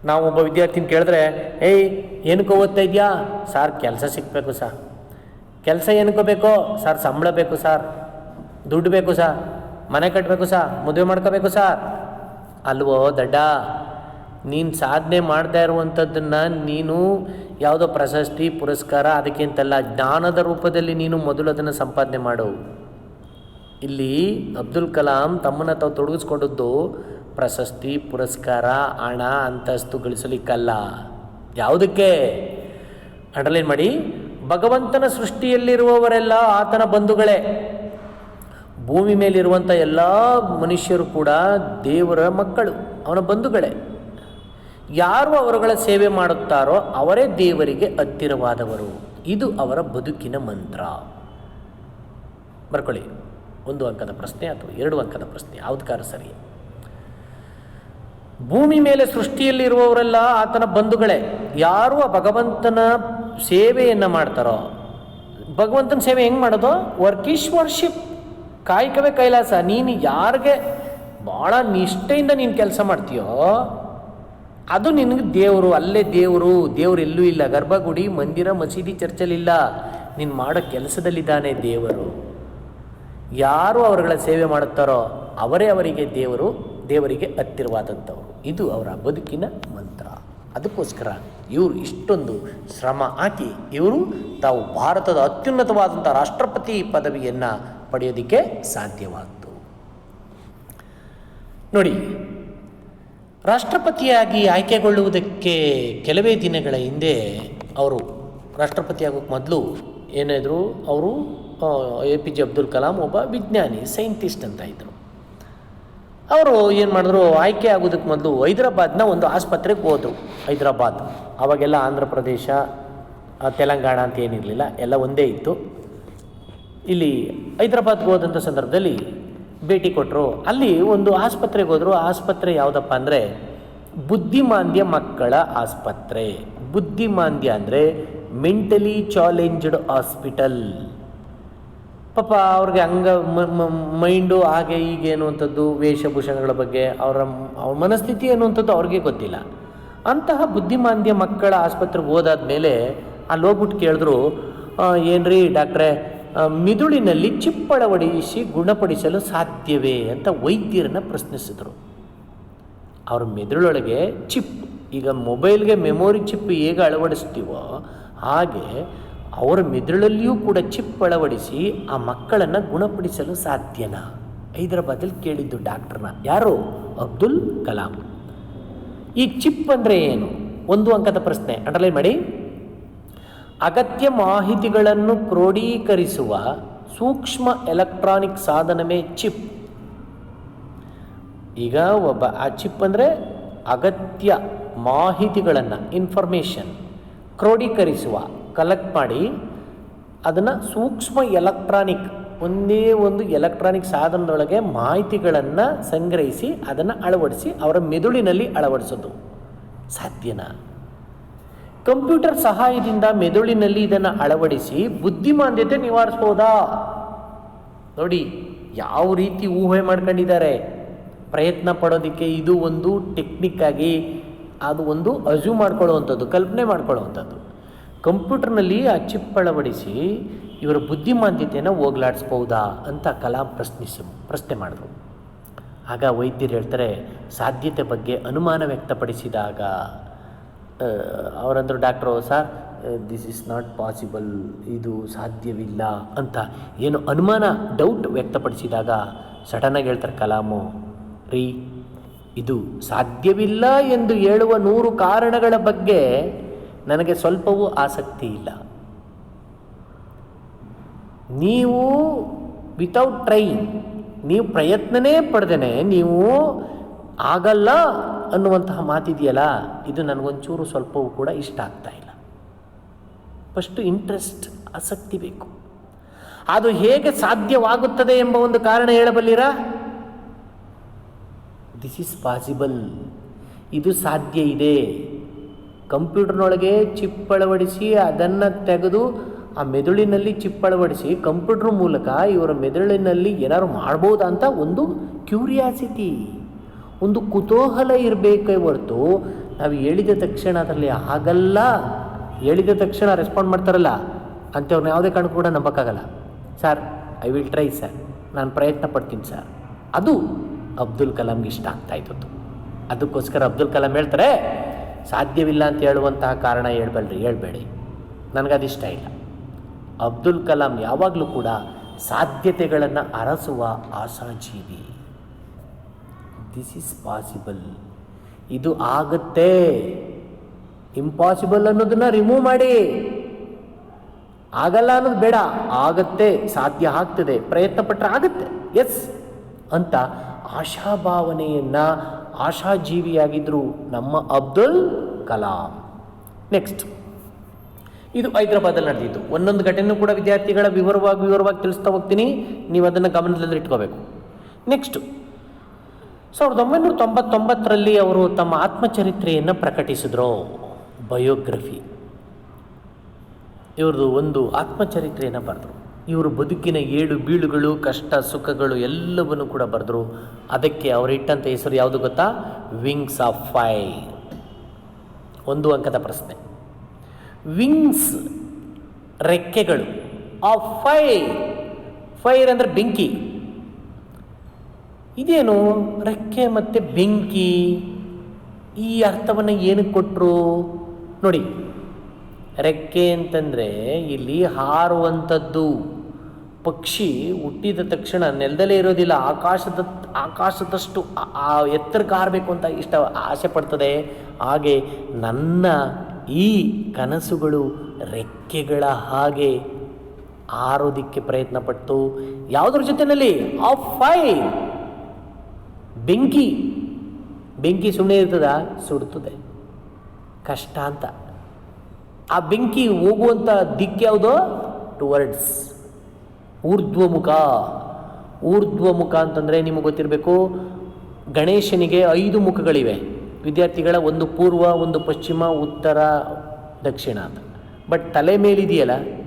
ನಾವು ಒಬ್ಬ ವಿದ್ಯಾರ್ಥಿನ ಕೇಳಿದ್ರೆ, ಏಯ್, ಏನಕ್ಕೆ ಓದ್ತಾ ಇದೆಯಾ? ಸಾರ್, ಕೆಲಸ ಸಿಕ್ಕಬೇಕು ಸರ್. ಕೆಲಸ ಏನಕ್ಕೋ ಬೇಕೋ, ಸರ್, ಸಂಬಳ ಬೇಕು ಸರ್. ದುಡ್ಡು ಬೇಕು ಸರ್. ಮನೆ ಕಟ್ಟಬೇಕು ಸರ್. ಮದುವೆ ಮಾಡ್ಕೋಬೇಕು ಸರ್. ಅಲ್ವೋ ದಡ್ಡ, ನೀನು ಸಾಧನೆ ಮಾಡ್ತಾ ಇರುವಂಥದ್ದನ್ನು ನೀನು ಯಾವುದೋ ಪ್ರಶಸ್ತಿ, ಪುರಸ್ಕಾರ, ಅದಕ್ಕಿಂತಲ್ಲ ಜ್ಞಾನದ ರೂಪದಲ್ಲಿ ನೀನು ಮೊದಲು ಅದನ್ನು ಸಂಪಾದನೆ ಮಾಡು. ಇಲ್ಲಿ ಅಬ್ದುಲ್ ಕಲಾಂ ತಮ್ಮನ್ನು ತಾವು ತೊಡಗಿಸ್ಕೊಂಡದ್ದು ಪ್ರಶಸ್ತಿ, ಪುರಸ್ಕಾರ, ಹಣ, ಅಂತಸ್ತು ಗಳಿಸಲಿಕ್ಕಲ್ಲ. ಯಾವುದಕ್ಕೆ? ಅಂಡರ್ಲೈನ್ ಮಾಡಿ? ಭಗವಂತನ ಸೃಷ್ಟಿಯಲ್ಲಿರುವವರೆಲ್ಲ ಆತನ ಬಂಧುಗಳೇ. ಭೂಮಿ ಮೇಲಿರುವಂಥ ಎಲ್ಲ ಮನುಷ್ಯರು ಕೂಡ ದೇವರ ಮಕ್ಕಳು, ಅವನ ಬಂಧುಗಳೇ. ಯಾರು ಅವರುಗಳ ಸೇವೆ ಮಾಡುತ್ತಾರೋ ಅವರೇ ದೇವರಿಗೆ ಹತ್ತಿರವಾದವರು. ಇದು ಅವರ ಬದುಕಿನ ಮಂತ್ರ. ಬರ್ಕೊಳ್ಳಿ. ಒಂದು ಅಂಕದ ಪ್ರಶ್ನೆ ಅಥವಾ ಎರಡು ಅಂಕದ ಪ್ರಶ್ನೆ ಯಾವ್ದಕ್ಕಾರ ಸರಿ. ಭೂಮಿ ಮೇಲೆ ಸೃಷ್ಟಿಯಲ್ಲಿರುವವರೆಲ್ಲ ಆತನ ಬಂಧುಗಳೇ. ಯಾರು ಆ ಭಗವಂತನ ಸೇವೆಯನ್ನು ಮಾಡ್ತಾರೋ? ಭಗವಂತನ ಸೇವೆ ಹೆಂಗೆ ಮಾಡೋದು? ವರ್ಕ್ ವರ್ಷಿಪ್ ಕಾಯಕವೇ ಕೈಲಾಸ, ನೀನು ಯಾರಿಗೆ ಭಾಳ ನಿಷ್ಠೆಯಿಂದ ನೀನು ಕೆಲಸ ಮಾಡ್ತೀಯೋ, ಅದು ನಿನಗೆ ದೇವರು, ಅಲ್ಲೇ ದೇವರು ದೇವರು ಎಲ್ಲೂ ಇಲ್ಲ. ಗರ್ಭಗುಡಿ, ಮಂದಿರ, ಮಸೀದಿ ಚರ್ಚಲಿಲ್ಲ. ನೀನು ಮಾಡೋ ಕೆಲಸದಲ್ಲಿದ್ದಾನೆ ದೇವರು. ಯಾರು ಅವರುಗಳ ಸೇವೆ ಮಾಡುತ್ತಾರೋ, ಅವರೇ ಅವರಿಗೆ ದೇವರು, ದೇವರಿಗೆ ಹತ್ತಿರವಾದಂಥವರು. ಇದು ಅವರ ಬದುಕಿನ ಮಂತ್ರ. ಅದಕ್ಕೋಸ್ಕರ ಇವರು ಇಷ್ಟೊಂದು ಶ್ರಮ ಹಾಕಿ ಇವರು ತಾವು ಭಾರತದ ಅತ್ಯುನ್ನತವಾದಂಥ ರಾಷ್ಟ್ರಪತಿ ಪದವಿಯನ್ನು ಪಡೆಯೋದಕ್ಕೆ ಸಾಧ್ಯವಾಗ್ತು. ನೋಡಿ, ರಾಷ್ಟ್ರಪತಿಯಾಗಿ ಆಯ್ಕೆಗೊಳ್ಳುವುದಕ್ಕೆ ಕೆಲವೇ ದಿನಗಳ ಹಿಂದೆ ಅವರು ರಾಷ್ಟ್ರಪತಿ ಆಗೋಕ್ಕೆ ಮೊದಲು ಏನಾದರು ಅವರು A P J Abdul Kalam ಒಬ್ಬ ವಿಜ್ಞಾನಿ, ಸೈಂಟಿಸ್ಟ್ ಅಂತ ಇದ್ದರು ಅವರು ಏನು ಮಾಡಿದ್ರು, ಆಯ್ಕೆ ಆಗೋದಕ್ಕೆ ಮೊದಲು ಹೈದರಾಬಾದ್ನ ಒಂದು ಆಸ್ಪತ್ರೆಗೆ ಹೋದರು. ಹೈದರಾಬಾದ್, ಅವಾಗೆಲ್ಲ ಆಂಧ್ರ ಪ್ರದೇಶ ತೆಲಂಗಾಣ ಅಂತ ಏನಿರಲಿಲ್ಲ, ಎಲ್ಲ ಒಂದೇ ಇತ್ತು. ಇಲ್ಲಿ ಹೈದ್ರಾಬಾದ್ಗೆ ಹೋದಂಥ ಸಂದರ್ಭದಲ್ಲಿ ಭೇಟಿ ಕೊಟ್ಟರು ಅಲ್ಲಿ ಒಂದು ಆಸ್ಪತ್ರೆಗೆ ಹೋದರು. ಆಸ್ಪತ್ರೆ ಯಾವುದಪ್ಪ ಅಂದರೆ ಬುದ್ಧಿಮಾಂದ್ಯ ಮಕ್ಕಳ ಆಸ್ಪತ್ರೆ. ಬುದ್ಧಿಮಾಂದ್ಯ ಅಂದರೆ ಮೆಂಟಲಿ ಚಾಲೆಂಜ್ಡ್ ಹಾಸ್ಪಿಟಲ್. ಪಾಪ ಅವ್ರಿಗೆ ಹಂಗ ಮೈಂಡು ಹಾಗೆ ಹೀಗೆ ಅನ್ನುವಂಥದ್ದು, ವೇಷಭೂಷಣಗಳ ಬಗ್ಗೆ ಅವರ, ಅವ್ರ ಮನಸ್ಥಿತಿ ಅನ್ನುವಂಥದ್ದು ಅವ್ರಿಗೆ ಗೊತ್ತಿಲ್ಲ. ಅಂತಹ ಬುದ್ಧಿಮಾಂದ್ಯ ಮಕ್ಕಳ ಆಸ್ಪತ್ರೆಗೆ ಹೋದಾದ ಮೇಲೆ ಅಲ್ಲಿ ಹೋಗ್ಬಿಟ್ಟು ಕೇಳಿದ್ರು ಏನ್ರಿ ಡಾಕ್ಟ್ರೆ ಮಿದುಳಿನಲ್ಲಿ ಚಿಪ್ ಅಳವಡಿಸಿ ಗುಣಪಡಿಸಲು ಸಾಧ್ಯವೇ ಅಂತ ವೈದ್ಯರನ್ನು ಪ್ರಶ್ನಿಸಿದರು. ಅವ್ರ ಮೆದುಳೊಳಗೆ ಚಿಪ್, ಈಗ ಮೊಬೈಲ್ಗೆ ಮೆಮೊರಿ ಚಿಪ್ ಹೇಗೆ ಅಳವಡಿಸ್ತೀವೋ ಹಾಗೆ ಅವರ ಮೆದುಳಲ್ಲಿಯೂ ಕೂಡ ಚಿಪ್ ಅಳವಡಿಸಿ ಆ ಮಕ್ಕಳನ್ನು ಗುಣಪಡಿಸಲು ಸಾಧ್ಯನಾ? ಹೈದರಾಬಾದಲ್ಲಿ ಕೇಳಿದ್ದು ಡಾಕ್ಟ್ರನ್ನ ಯಾರು? ಅಬ್ದುಲ್ ಕಲಾಂ. ಈ ಚಿಪ್ ಅಂದರೆ ಏನು? ಒಂದು ಅಂಕದ ಪ್ರಶ್ನೆ. ಅಂಡರ್ಲೈನ್ ಮಾಡಿ. ಅಗತ್ಯ ಮಾಹಿತಿಗಳನ್ನು ಕ್ರೋಢೀಕರಿಸುವ ಸೂಕ್ಷ್ಮ ಎಲೆಕ್ಟ್ರಾನಿಕ್ ಸಾಧನವೇ ಚಿಪ್. ಈಗ ಒಬ್ಬ, ಆ ಚಿಪ್ ಅಂದರೆ ಅಗತ್ಯ ಮಾಹಿತಿಗಳನ್ನು ಇನ್ಫಾರ್ಮೇಷನ್ ಕ್ರೋಢೀಕರಿಸುವ ಕಲೆಕ್ಟ್ ಮಾಡಿ ಅದನ್ನು ಸೂಕ್ಷ್ಮ ಎಲೆಕ್ಟ್ರಾನಿಕ್, ಒಂದೇ ಒಂದು ಎಲೆಕ್ಟ್ರಾನಿಕ್ ಸಾಧನದೊಳಗೆ ಮಾಹಿತಿಗಳನ್ನು ಸಂಗ್ರಹಿಸಿ ಅದನ್ನು ಅಳವಡಿಸಿ ಅವರ ಮೆದುಳಿನಲ್ಲಿ ಅಳವಡಿಸೋದು. ಸಾಧ್ಯನಾ? ಕಂಪ್ಯೂಟರ್ ಸಹಾಯದಿಂದ ಮೆದುಳಿನಲ್ಲಿ ಇದನ್ನು ಅಳವಡಿಸಿ ಬುದ್ಧಿಮಾಂದ್ಯತೆ ನಿವಾರಿಸ್ಬೋದಾ ನೋಡಿ, ಯಾವ ರೀತಿ ಊಹೆ ಮಾಡ್ಕೊಂಡಿದ್ದಾರೆ? ಪ್ರಯತ್ನ ಪಡೋದಕ್ಕೆ ಇದು ಒಂದು ಟೆಕ್ನಿಕ್ ಆಗಿ, ಅದು ಒಂದು ಅಜು ಮಾಡ್ಕೊಳ್ಳುವಂಥದ್ದು, ಕಲ್ಪನೆ ಮಾಡ್ಕೊಳ್ಳುವಂಥದ್ದು. ಕಂಪ್ಯೂಟರ್ನಲ್ಲಿ ಆ ಚಿಪ್ ಅಳವಡಿಸಿ ಇವರ ಬುದ್ಧಿಮಾಂದ್ಯತೆಯನ್ನು ಹೋಗ್ಲಾಡಿಸ್ಬೋದಾ ಅಂತ ಕಲಾಂ ಪ್ರಶ್ನಿಸ ಪ್ರಶ್ನೆ ಮಾಡಿದ್ರು. ಆಗ ವೈದ್ಯರು ಹೇಳ್ತಾರೆ, ಸಾಧ್ಯತೆ ಬಗ್ಗೆ ಅನುಮಾನ ವ್ಯಕ್ತಪಡಿಸಿದಾಗ ಅವರಂದ್ರು, doctor, sir this is not possible ಇದು ಸಾಧ್ಯವಿಲ್ಲ ಅಂತ ಏನು ಅನುಮಾನ ಡೌಟ್ ವ್ಯಕ್ತಪಡಿಸಿದಾಗ ಸಡನ್ನಾಗಿ ಹೇಳ್ತಾರೆ, ಕಲಾಮು, ರೀ, ಇದು ಸಾಧ್ಯವಿಲ್ಲ ಎಂದು ಹೇಳುವ ನೂರು ಕಾರಣಗಳ ಬಗ್ಗೆ ನನಗೆ ಸ್ವಲ್ಪವೂ ಆಸಕ್ತಿ ಇಲ್ಲ. ನೀವು ವಿತೌಟ್ ಟ್ರೈ ನೀವು ಪ್ರಯತ್ನನೇ ಪಡೆದೇನೆ, ನೀವು ಆಗಲ್ಲ ಅನ್ನುವಂತಹ ಮಾತಿದೆಯಲ್ಲ, ಇದು ನನಗೊಂಚೂರು ಸ್ವಲ್ಪವೂ ಕೂಡ ಇಷ್ಟ ಆಗ್ತಾ ಇಲ್ಲ. ಫಸ್ಟು ಇಂಟ್ರೆಸ್ಟ್, ಆಸಕ್ತಿ ಬೇಕು. ಅದು ಹೇಗೆ ಸಾಧ್ಯವಾಗುತ್ತದೆ ಎಂಬ ಒಂದು ಕಾರಣ ಹೇಳಬಲ್ಲಿರಾ? ದಿಸ್ ಈಸ್ ಪಾಸಿಬಲ್ ಇದು ಸಾಧ್ಯ ಇದೆ. ಕಂಪ್ಯೂಟರ್ನೊಳಗೆ ಚಿಪ್ ಅಳವಡಿಸಿ ಅದನ್ನು ತೆಗೆದು ಆ ಮೆದುಳಿನಲ್ಲಿ ಚಿಪ್ ಅಳವಡಿಸಿ ಕಂಪ್ಯೂಟರ್ ಮೂಲಕ ಇವರ ಮೆದುಳಿನಲ್ಲಿ ಏನಾದ್ರು ಮಾಡ್ಬೋದಾ ಅಂತ ಒಂದು ಕ್ಯೂರಿಯಾಸಿಟಿ. ಒಂದು ಕುತೂಹಲ ಇರಬೇಕೇ ಹೊರತು ನಾವು ಹೇಳಿದ ತಕ್ಷಣ ಅದರಲ್ಲಿ ಆಗಲ್ಲ, ಹೇಳಿದ ತಕ್ಷಣ ರೆಸ್ಪಾಂಡ್ ಮಾಡ್ತಾರಲ್ಲ, ಅಂಥವ್ರನ್ನ ಯಾವುದೇ ಕಾರಣ ಕೂಡ ನಂಬಕ್ಕಾಗಲ್ಲ. Sir I will try sir ನಾನು ಪ್ರಯತ್ನ ಪಡ್ತೀನಿ ಸರ್ ಅದು ಅಬ್ದುಲ್ ಕಲಾಂಗೆ ಇಷ್ಟ ಆಗ್ತಾ ಇದ್ದದ್ದು. ಅದಕ್ಕೋಸ್ಕರ ಅಬ್ದುಲ್ ಕಲಾಂ ಹೇಳ್ತಾರೆ, ಸಾಧ್ಯವಿಲ್ಲ ಅಂತ ಹೇಳುವಂತಹ ಕಾರಣ ಹೇಳ್ಬಲ್ರಿ ಹೇಳ್ಬೇಡಿ. ನನಗದಿಷ್ಟ ಇಲ್ಲ. ಅಬ್ದುಲ್ ಕಲಾಂ ಯಾವಾಗಲೂ ಕೂಡ ಸಾಧ್ಯತೆಗಳನ್ನು ಅರಸುವ ಆಶಾಜೀವಿ. ದಿಸ್ ಇಸ್ ಪಾಸಿಬಲ್ ಇದು ಆಗುತ್ತೆ. ಇಂಪಾಸಿಬಲ್ ಅನ್ನೋದನ್ನ ರಿಮೂವ್ ಮಾಡಿ. ಆಗಲ್ಲ ಅನ್ನೋದು ಬೇಡ. ಆಗತ್ತೆ, ಸಾಧ್ಯ ಆಗ್ತದೆ. ಪ್ರಯತ್ನ ಪಟ್ಟರೆ ಆಗುತ್ತೆ. ಎಸ್ ಅಂತ ಆಶಾಭಾವನೆಯನ್ನ ಆಶಾಜೀವಿಯಾಗಿದ್ದರು ನಮ್ಮ ಅಬ್ದುಲ್ ಕಲಾಂ. ನೆಕ್ಸ್ಟ್ ಇದು ಹೈದರಾಬಾದಲ್ಲಿ ನಡೆದಿತ್ತು ಒಂದೊಂದು ಘಟನೆ ಕೂಡ ವಿದ್ಯಾರ್ಥಿಗಳ ವಿವರವಾಗಿ ವಿವರವಾಗಿ ತಿಳಿಸ್ತಾ ಹೋಗ್ತೀನಿ. ನೀವು ಅದನ್ನು ಗಮನದಲ್ಲಿ ಇಟ್ಕೋಬೇಕು. ನೆಕ್ಸ್ಟು ಸಾವಿರದ ಒಂಬೈನೂರ ತೊಂಬತ್ತೊಂಬತ್ತರಲ್ಲಿ ಅವರು ತಮ್ಮ ಆತ್ಮಚರಿತ್ರೆಯನ್ನು ಪ್ರಕಟಿಸಿದ್ರು. ಬಯೋಗ್ರಫಿ. ಇವ್ರದ್ದು ಒಂದು ಆತ್ಮಚರಿತ್ರೆಯನ್ನು ಬರೆದರು. ಇವರು ಬದುಕಿನ ಏಳು ಬೀಳುಗಳು, ಕಷ್ಟ, ಸುಖಗಳು ಎಲ್ಲವನ್ನು ಕೂಡ ಬರೆದರು. ಅದಕ್ಕೆ ಅವರು ಇಟ್ಟಂಥ ಹೆಸರು ಯಾವುದು ಗೊತ್ತಾ? ವಿಂಗ್ಸ್ ಆಫ್ ಫೈ ಒಂದು ಅಂಕದ ಪ್ರಶ್ನೆ. ವಿಂಗ್ಸ್ ರೆಕ್ಕೆಗಳು. ಆಫ್ ಫೈ ಫೈರ್ ಅಂದರೆ ಬೆಂಕಿ. ಇದೇನು ರೆಕ್ಕೆ ಮತ್ತು ಬೆಂಕಿ ಈ ಅರ್ಥವನ್ನು ಏನಕ್ಕೆ ಕೊಟ್ಟರು ನೋಡಿ, ರೆಕ್ಕೆ ಅಂತಂದರೆ ಇಲ್ಲಿ ಹಾರುವಂಥದ್ದು. ಪಕ್ಷಿ ಹುಟ್ಟಿದ ತಕ್ಷಣ ನೆಲದಲ್ಲೇ ಇರೋದಿಲ್ಲ, ಆಕಾಶದ ಆಕಾಶದಷ್ಟು ಆ- ಎತ್ತರಕ್ಕೆ ಹಾರಬೇಕು ಅಂತ ಇಷ್ಟ ಆಸೆ ಪಡ್ತದೆ. ಹಾಗೆ ನನ್ನ ಈ ಕನಸುಗಳು ರೆಕ್ಕೆಗಳ ಹಾಗೆ ಹಾರೋದಿಕ್ಕೆ ಪ್ರಯತ್ನ ಪಟ್ಟು ಯಾವುದ್ರ ಜೊತೆಯಲ್ಲಿ ಆ ಫೈ ಬೆಂಕಿ ಬೆಂಕಿ ಸುಮ್ಮನೆ ಇರ್ತದ, ಸುಡ್ತದೆ. ಕಷ್ಟ ಅಂತ. ಆ ಬೆಂಕಿ ಹೋಗುವಂಥ ದಿಕ್ಕು ಯಾವುದು? ಟುವರ್ಡ್ಸ್ ಊರ್ಧ್ವಮುಖ. ಊರ್ಧ್ವಮುಖ ಅಂತಂದರೆ ನಿಮಗೆ ಗೊತ್ತಿರಬೇಕು, ಗಣೇಶನಿಗೆ ಐದು ಮುಖಗಳಿವೆ. ವಿದ್ಯಾರ್ಥಿಗಳ ಒಂದು ಪೂರ್ವ, ಒಂದು ಪಶ್ಚಿಮ, ಉತ್ತರ, ದಕ್ಷಿಣ ಅಂತ. ಬಟ್ ತಲೆ ಮೇಲಿದೆಯಲ್ಲ?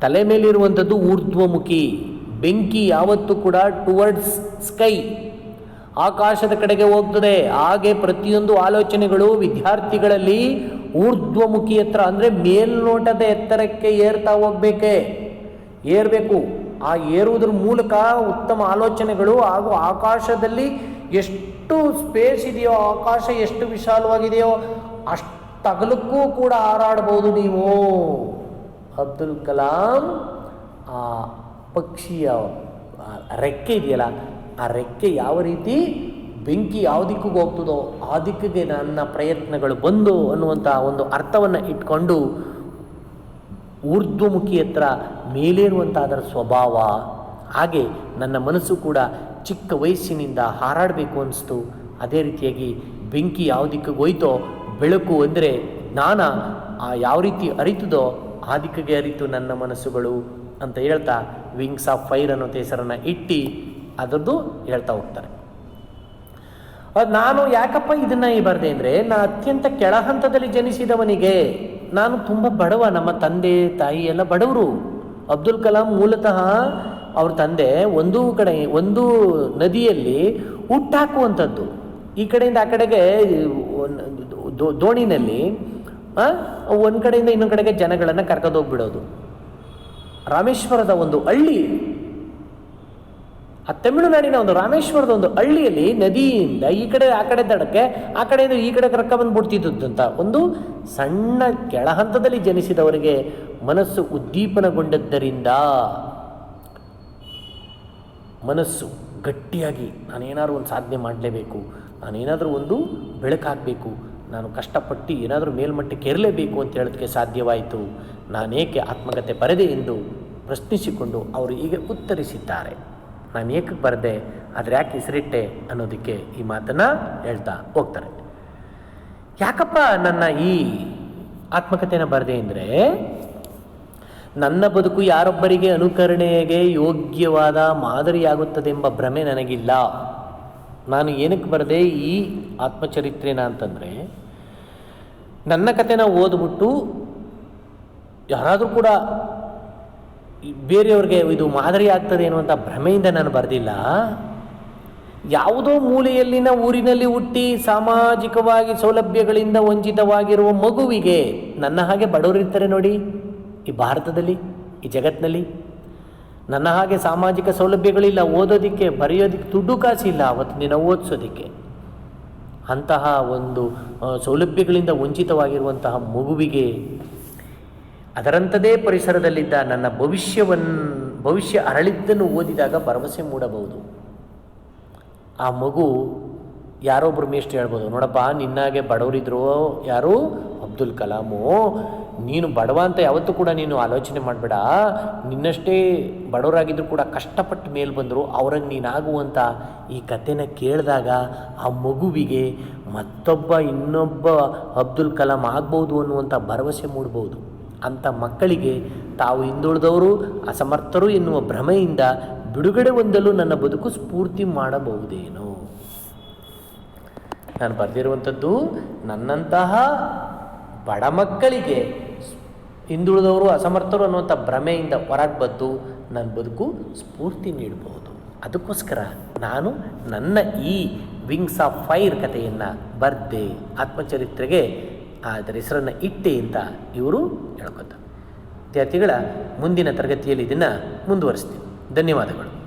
ತಲೆ ಮೇಲಿರುವಂಥದ್ದು ಊರ್ಧ್ವಮುಖಿ. ಬೆಂಕಿ ಯಾವತ್ತೂ ಕೂಡ ಟುವರ್ಡ್ಸ್ ಸ್ಕೈ ಆಕಾಶದ ಕಡೆಗೆ ಹೋಗ್ತದೆ. ಹಾಗೆ ಪ್ರತಿಯೊಂದು ಆಲೋಚನೆಗಳು ವಿದ್ಯಾರ್ಥಿಗಳಲ್ಲಿ ಊರ್ಧ್ವಮುಖಿ ಎತ್ತರ, ಅಂದರೆ ಮೇಲ್ನೋಟದ ಎತ್ತರಕ್ಕೆ ಏರ್ತಾ ಹೋಗ್ಬೇಕೇ? ಏರಬೇಕು. ಆ ಏರುವುದ್ರ ಮೂಲಕ ಉತ್ತಮ ಆಲೋಚನೆಗಳು ಹಾಗೂ ಆಕಾಶದಲ್ಲಿ ಎಷ್ಟು ಸ್ಪೇಸ್ ಇದೆಯೋ, ಆಕಾಶ ಎಷ್ಟು ವಿಶಾಲವಾಗಿದೆಯೋ ಅಷ್ಟಗಲಕ್ಕೂ ಕೂಡ ಹಾರಾಡ್ಬೋದು ನೀವು. ಅಬ್ದುಲ್ ಕಲಾಂ ಆ ಪಕ್ಷಿಯ ರೆಕ್ಕೆ ಇದೆಯಲ್ಲ ಆ ರೆಕ್ಕೆ ಯಾವ ರೀತಿ ಬೆಂಕಿ ಯಾವ ದಿಕ್ಕಿಗೆ ಹೋಗ್ತದೋ ಆ ದಿಕ್ಕಿಗೆ ನನ್ನ ಪ್ರಯತ್ನಗಳು ಬಂದು ಅನ್ನುವಂಥ ಒಂದು ಅರ್ಥವನ್ನು ಇಟ್ಕೊಂಡು ಊರ್ಧ್ವಮುಖಿ ಹತ್ರ ಮೇಲೇರುವಂಥ ಅದರ ಸ್ವಭಾವ, ಹಾಗೆ ನನ್ನ ಮನಸ್ಸು ಕೂಡ ಚಿಕ್ಕ ವಯಸ್ಸಿನಿಂದ ಹಾರಾಡಬೇಕು ಅನಿಸ್ತು. ಅದೇ ರೀತಿಯಾಗಿ ಬೆಂಕಿ ಯಾವ ದಿಕ್ಕಿಗೆ ಹೋಯ್ತೋ ಬೆಳಕು ಅಂದರೆ ಜ್ಞಾನ ಆ ಯಾವ ರೀತಿ ಅರಿತದೋ ಆ ದಿಕ್ಕಿಗೆ ಅರಿತು ನನ್ನ ಮನಸ್ಸುಗಳು ಅಂತ ಹೇಳ್ತಾ ವಿಂಗ್ಸ್ ಆಫ್ ಫೈರ್ ಅನ್ನೋ ಹೆಸರನ್ನು ಇಟ್ಟು ಅದರದ್ದು ಹೇಳ್ತಾ ಹೋಗ್ತಾರೆ. ನಾನು ಯಾಕಪ್ಪ ಇದನ್ನ ಬರ್ದೆ ಅಂದರೆ, ನಾ ಅತ್ಯಂತ ಕೆಳ ಹಂತದಲ್ಲಿ ಜನಿಸಿದವನಿಗೆ, ನಾನು ತುಂಬ ಬಡವ, ನಮ್ಮ ತಂದೆ, ತಾಯಿ ಎಲ್ಲ ಬಡವರು. ಅಬ್ದುಲ್ ಕಲಾಂ ಮೂಲತಃ ಅವ್ರ ತಂದೆ ಒಂದು ಕಡೆ, ಒಂದು ನದಿಯಲ್ಲಿ ಹುಟ್ಟಾಕುವಂಥದ್ದು. ಈ ಕಡೆಯಿಂದ ಆ ಕಡೆಗೆ ದೋಣಿನಲ್ಲಿ ಒಂದು ಕಡೆಯಿಂದ ಇನ್ನೊಂದು ಕಡೆಗೆ ಜನಗಳನ್ನು ಕರ್ಕೊಂಡೋಗ್ಬಿಡೋದು. ರಾಮೇಶ್ವರದ ಒಂದು ಹಳ್ಳಿ. ಆ ತಮಿಳುನಾಡಿನ ಒಂದು ರಾಮೇಶ್ವರದ ಒಂದು ಹಳ್ಳಿಯಲ್ಲಿ ನದಿಯಿಂದ ಈ ಕಡೆ, ಆ ಕಡೆ ದಡಕ್ಕೆ, ಆ ಕಡೆಯಿಂದ ಈ ಕಡೆ ಕರ್ಕ ಬಂದ್ಬಿಡ್ತಿದ್ದಂತ ಒಂದು ಸಣ್ಣ ಕೆಳ ಹಂತದಲ್ಲಿ ಜನಿಸಿದವರಿಗೆ ಮನಸ್ಸು ಉದ್ದೀಪನಗೊಂಡದ್ದರಿಂದ ಮನಸ್ಸು ಗಟ್ಟಿಯಾಗಿ ನಾನೇನಾದರೂ ಒಂದು ಸಾಧನೆ ಮಾಡಲೇಬೇಕು, ನಾನೇನಾದರೂ ಒಂದು ಬೆಳಕಾಗಬೇಕು, ನಾನು ಕಷ್ಟಪಟ್ಟು ಏನಾದರೂ ಮೇಲ್ಮಟ್ಟಕ್ಕೆ ಇರಲೇಬೇಕು ಅಂತ ಹೇಳೋದಕ್ಕೆ ಸಾಧ್ಯವಾಯಿತು. ನಾನೇಕೆ ಆತ್ಮಕತೆ ಬರದೆ ಎಂದು ಪ್ರಶ್ನಿಸಿಕೊಂಡು ಅವರು ಹೀಗೆ ಉತ್ತರಿಸಿದ್ದಾರೆ. ನಾನು ಏಕಕ್ಕೆ ಬರದೆ ಆದರೆ ಯಾಕೆ ಹೆಸರಿಟ್ಟೆ ಅನ್ನೋದಕ್ಕೆ ಈ ಮಾತನ್ನು ಹೇಳ್ತಾ ಹೋಗ್ತಾರೆ. ಯಾಕಪ್ಪ ನನ್ನ ಈ ಆತ್ಮಕಥೆನ ಬರದೆ ಅಂದರೆ? ನನ್ನ ಬದುಕು ಯಾರೊಬ್ಬರಿಗೆ ಅನುಕರಣೆಗೆ ಯೋಗ್ಯವಾದ ಮಾದರಿಯಾಗುತ್ತದೆಂಬ ಭ್ರಮೆ ನನಗಿಲ್ಲ. ನಾನು ಏನಕ್ಕೆ ಬರದೆ ಈ ಆತ್ಮಚರಿತ್ರೆನ ಅಂತಂದರೆ, ನನ್ನ ಕಥೆನ ಓದ್ಬಿಟ್ಟು ಯಾರಾದರೂ ಕೂಡ ಬೇರೆಯವ್ರಿಗೆ ಇದು ಮಾದರಿ ಆಗ್ತದೆ ಅನ್ನುವಂಥ ಭ್ರಮೆಯಿಂದ ನಾನು ಬರೆದಿಲ್ಲ. ಯಾವುದೋ ಮೂಲೆಯಲ್ಲಿನ ಊರಿನಲ್ಲಿ ಹುಟ್ಟಿ ಸಾಮಾಜಿಕವಾಗಿ ಸೌಲಭ್ಯಗಳಿಂದ ವಂಚಿತವಾಗಿರುವ ಮಗುವಿಗೆ ನನ್ನ ಹಾಗೆ ಬಡವರಿರ್ತಾರೆ ನೋಡಿ, ಈ ಭಾರತದಲ್ಲಿ, ಈ ಜಗತ್ತಿನಲ್ಲಿ ನನ್ನ ಹಾಗೆ ಸಾಮಾಜಿಕ ಸೌಲಭ್ಯಗಳಿಲ್ಲ, ಓದೋದಕ್ಕೆ, ಬರೆಯೋದಕ್ಕೆ ದುಡ್ಡು ಕಾಸಿಲ್ಲ, ಅವತ್ತು ದಿನ ಓದಿಸೋದಕ್ಕೆ. ಅಂತಹ ಒಂದು ಸೌಲಭ್ಯಗಳಿಂದ ವಂಚಿತವಾಗಿರುವಂತಹ ಮಗುವಿಗೆ ಅದರಂಥದೇ ಪರಿಸರದಲ್ಲಿದ್ದ ನನ್ನ ಭವಿಷ್ಯವನ್ನು ಭವಿಷ್ಯ ಅರಳಿದ್ದನ್ನು ಓದಿದಾಗ ಭರವಸೆ ಮೂಡಬಹುದು. ಆ ಮಗು ಯಾರೊಬ್ಬರು ಮೇಷ್ಟ್ರು ಹೇಳ್ಬೋದು, ನೋಡಪ್ಪ, ನಿನ್ನಾಗೆ ಬಡವರಿದ್ರು ಯಾರು? ಅಬ್ದುಲ್ ಕಲಾಮು. ನೀನು ಬಡವ ಅಂತ ಯಾವತ್ತೂ ಕೂಡ ನೀನು ಆಲೋಚನೆ ಮಾಡಬೇಡ. ನಿನ್ನಷ್ಟೇ ಬಡವರಾಗಿದ್ದರೂ ಕೂಡ ಕಷ್ಟಪಟ್ಟು ಮೇಲೆ ಬಂದರು, ಅವ್ರಂಗೆ ನೀನಾಗುವಂಥ ಈ ಕಥೆನ ಕೇಳಿದಾಗ ಆ ಮಗುವಿಗೆ ಮತ್ತೊಬ್ಬ ಇನ್ನೊಬ್ಬ ಅಬ್ದುಲ್ ಕಲಾಂ ಆಗ್ಬೋದು ಅನ್ನುವಂಥ ಭರವಸೆ ಮೂಡ್ಬೋದು. ಅಂಥ ಮಕ್ಕಳಿಗೆ ತಾವು ಹಿಂದುಳಿದವರು, ಅಸಮರ್ಥರು ಎನ್ನುವ ಭ್ರಮೆಯಿಂದ ಬಿಡುಗಡೆ ಹೊಂದಲು ನನ್ನ ಬದುಕು ಸ್ಫೂರ್ತಿ ಮಾಡಬಹುದೇನೋ. ನಾನು ಬರೆದಿರುವಂಥದ್ದು, ನನ್ನಂತಹ ಬಡ ಮಕ್ಕಳಿಗೆ ಹಿಂದುಳಿದವರು, ಅಸಮರ್ಥರು ಅನ್ನುವಂಥ ಭ್ರಮೆಯಿಂದ ಹೊರಗೆ ಬಂದು ನನ್ನ ಬದುಕು ಸ್ಫೂರ್ತಿ ನೀಡಬಹುದು. ಅದಕ್ಕೋಸ್ಕರ ನಾನು ನನ್ನ ಈ ವಿಂಗ್ಸ್ ಆಫ್ ಫೈರ್ ಕಥೆಯನ್ನು ಬರೆದೆ, ಆತ್ಮಚರಿತ್ರೆಗೆ ಅದರ ಹೆಸರನ್ನು ಇಟ್ಟೆ ಅಂತ ಇವರು ಹೇಳ್ಕೊತಾರೆ. ವಿದ್ಯಾರ್ಥಿಗಳ ಮುಂದಿನ ತರಗತಿಯಲ್ಲಿ ಇದನ್ನು ಮುಂದುವರಿಸ್ತೀವಿ ಧನ್ಯವಾದಗಳು.